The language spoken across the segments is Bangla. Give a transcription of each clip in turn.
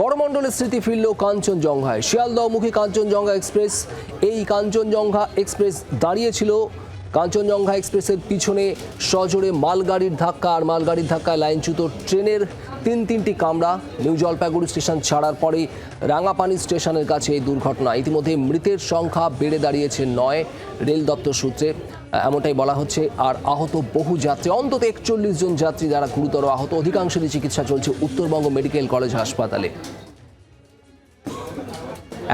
করমণ্ডলের স্মৃতি ফিরল কাঞ্চনজঙ্ঘায়। শিয়ালদহমুখী কাঞ্চনজঙ্ঘা এক্সপ্রেস, এই কাঞ্চনজঙ্ঘা এক্সপ্রেস দাঁড়িয়েছিল। কাঞ্চনজঙ্ঘা এক্সপ্রেসের পিছনে সজোরে মালগাড়ির ধাক্কা, আর মালগাড়ির ধাক্কায় লাইনচ্যুত ট্রেনের তিন তিনটি কামরা নিউ জলপাইগুড়ি স্টেশন ছাড়ার পরে রাঙাপানি স্টেশনের কাছে এই দুর্ঘটনা। ইতিমধ্যে মৃতের সংখ্যা বেড়ে দাঁড়িয়েছে নয়, রেল দপ্তর সূত্রে এমনটাই বলা হচ্ছে। আর আহত বহু যাত্রী, অন্তত একচল্লিশ জন যাত্রী যারা গুরুতর আহত। অধিকাংশেরই চিকিৎসা চলছে উত্তরবঙ্গ মেডিকেল কলেজ হাসপাতালে।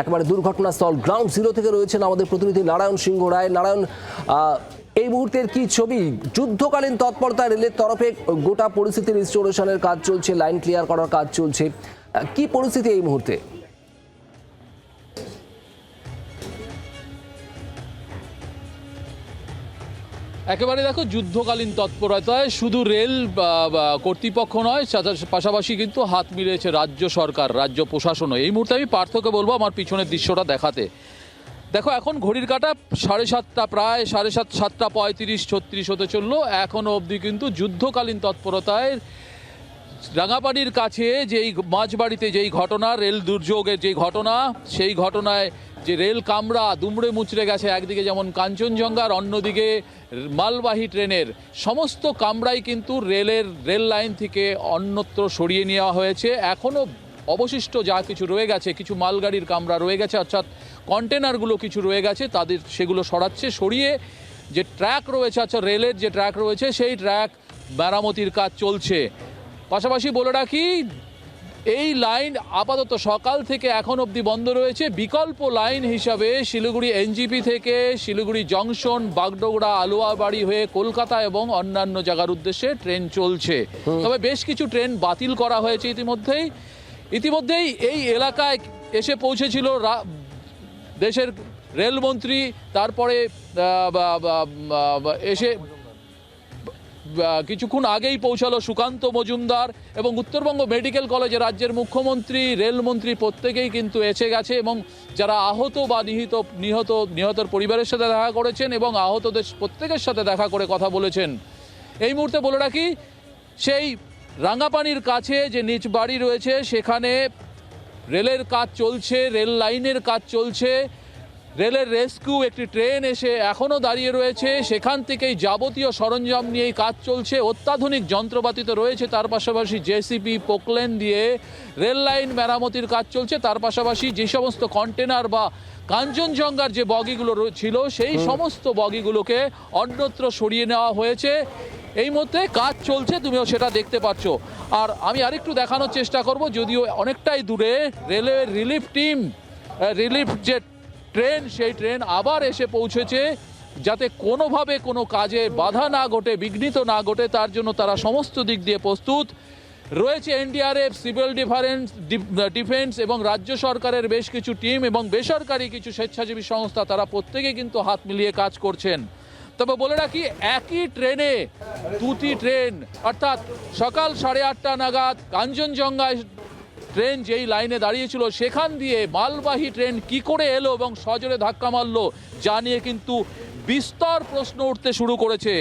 একেবারে দুর্ঘটনাস্থল, গ্রাউন্ড জিরো থেকে রয়েছেন আমাদের প্রতিনিধি নারায়ণ সিংহ রায়। নারায়ণ এই মুহূর্তের কি ছবি? যুদ্ধকালীন তৎপরতা রেলের তরফে গোটা পরিস্থিতির রিস্টোরেশনের কাজ চলছে লাইন ক্লিয়ার করার কাজ চলছে। কি পরিস্থিতি এই মুহূর্তে? একেবারে দেখো, যুদ্ধকালীন তৎপরতায় শুধু রেল কর্তৃপক্ষ নয় পাশাপাশি কিন্তু হাত মিলিয়েছে রাজ্য সরকার, রাজ্য প্রশাসনও। এই মুহূর্তে আমি পার্থকে বলব আমার পিছনের দৃশ্যটা দেখাতে। দেখো, এখন ঘড়ির কাটা সাড়ে সাতটা, প্রায় সাড়ে সাত, সাতটা পঁয়ত্রিশ, ছত্রিশ হতে চলল। এখনও অবধি কিন্তু যুদ্ধকালীন তৎপরতায় রাঙাপানির কাছে যেই মাঝবাড়িতে যেই ঘটনা, রেল দুর্যোগের যেই ঘটনা, সেই ঘটনায় যে রেল কামরা দুমড়ে মুচড়ে গেছে একদিকে যেমন কাঞ্চনজঙ্ঘার অন্যদিকে মালবাহী ট্রেনের। সমস্ত কামরাই কিন্তু রেলের, রেল লাইন থেকে অন্যত্র সরিয়ে নেওয়া হয়েছে। এখনও অবশিষ্ট যা কিছু রয়ে গেছে কিছু মালগাড়ির কামরা রয়ে গেছে অর্থাৎ কন্টেনারগুলো কিছু রয়ে গেছে তাদের সেগুলো সরাচ্ছে সরিয়ে যে ট্র্যাক রয়েছে আচ্ছা রেলের যে ট্র্যাক রয়েছে সেই ট্র্যাক মেরামতির কাজ চলছে। পাশাপাশি বলে রাখি এই লাইন আপাতত সকাল থেকে এখন অবধি বন্ধ রয়েছে। বিকল্প লাইন হিসাবে শিলিগুড়ি এনজিপি থেকে শিলিগুড়ি জংশন বাগডোগরা আলুয়াবাড়ি হয়ে কলকাতা এবং অন্যান্য জায়গার উদ্দেশ্যে ট্রেন চলছে। তবে বেশ কিছু ট্রেন বাতিল করা হয়েছে ইতিমধ্যেই। ইতিমধ্যেই এই এলাকায় এসে পৌঁছেছিল দেশের রেলমন্ত্রী, তারপরে এসে কিছুক্ষণ আগেই পৌঁছালো সুকান্ত মজুমদার এবং উত্তরবঙ্গ মেডিকেল কলেজে রাজ্যের মুখ্যমন্ত্রী, রেলমন্ত্রী প্রত্যেকেই কিন্তু এসে গেছে এবং যারা আহত বা নিহিত, নিহত, নিহতর পরিবারের সাথে দেখা করেছেন এবং আহতদের প্রত্যেকের সাথে দেখা করে কথা বলেছেন। এই মুহূর্তে বলে রাখি, সেই রাঙ্গাপানির কাছে যে নিচ বাড়ি রয়েছে সেখানে রেলের কাজ চলছে রেল লাইনের কাজ চলছে। রেলের রেস্কিউ একটি ট্রেন এসে এখনও দাঁড়িয়ে রয়েছে। সেখান থেকেই যাবতীয় সরঞ্জাম নিয়েই কাজ চলছে। অত্যাধুনিক যন্ত্রপাতি তো রয়েছে তার পাশাপাশি জেসিপি পোকলেন দিয়ে রেল লাইন মেরামতির কাজ চলছে। তার পাশাপাশি যে সমস্ত কন্টেনার বা কাঞ্চনজঙ্ঘার যে বগিগুলো ছিল সেই সমস্ত বগিগুলোকে অন্যত্র সরিয়ে নেওয়া হয়েছে। এই মধ্যে কাজ চলছে, তুমিও সেটা দেখতে পাচ্ছ। আর আমি আরেকটু দেখানোর চেষ্টা করব, যদিও অনেকটাই দূরে রেলওয়ের রিলিফ টিম রিলিফ যে ট্রেন, সেই ট্রেন আবার এসে পৌঁছেছে। যাতে কোনোভাবে কোনো কাজে বাধা না ঘটে, বিঘ্নিত না ঘটে, তার জন্য তারা সমস্ত দিক দিয়ে প্রস্তুত। রয়েছে এনডিআরএফ, সিভিল ডিফারেন্স ডিফেন্স এবং রাজ্য সরকারের বেশ কিছু টিম এবং বেসরকারি কিছু স্বেচ্ছাসেবী সংস্থা, তারা প্রত্যেকে কিন্তু হাত মিলিয়ে কাজ করছেন। তবে বলে রাখি একই ট্রেনে দুটি ট্রেন অর্থাৎ সকাল সাড়ে আটটা নাগাদ কাঞ্চনজঙ্ঘায় ট্রেন যেই লাইনে দাঁড়িয়েছিল সেখান দিয়ে মালবাহী ট্রেন কি করে এলো এবং সজোরে ধাক্কা মারলো যা নিয়ে কিন্তু বিস্তর প্রশ্ন উঠতে শুরু করেছে।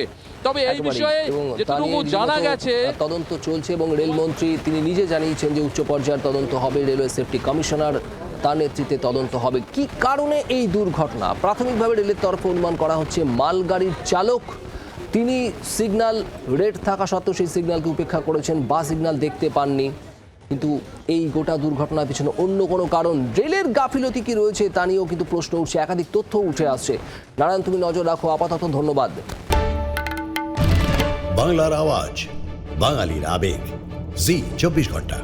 তবে এই বিষয়ে যেটুকু জানা গেছে তদন্ত চলছে এবং রেলমন্ত্রী তিনি নিজে জানিয়েছেন যে উচ্চ পর্যায়ের তদন্ত হবে রেলওয়ে সেফটি কমিশনার তার নেতৃত্বে তদন্ত হবে। কি কারণে এই দুর্ঘটনা? প্রাথমিকভাবে রেলের তরফে অনুমান করা হচ্ছে, মালগাড়ির চালক, তিনি সিগন্যাল রেড থাকা সত্ত্বেও সেই সিগন্যালকে উপেক্ষা করেছেন, বা সিগন্যাল দেখতে পাননি। কিন্তু এই গোটা দুর্ঘটনার পিছনে অন্য কোনো কারণ? রেলের গাফিলতি কি রয়েছে তা নিয়েও কিন্তু প্রশ্ন উঠছে, একাধিক তথ্য উঠে আসছে। নারায়ণ, তুমি নজর রাখো, আপাতত ধন্যবাদ। বাংলার আওয়াজ, বাঙালির আবেগ। জি, চব্বিশ ঘণ্টা।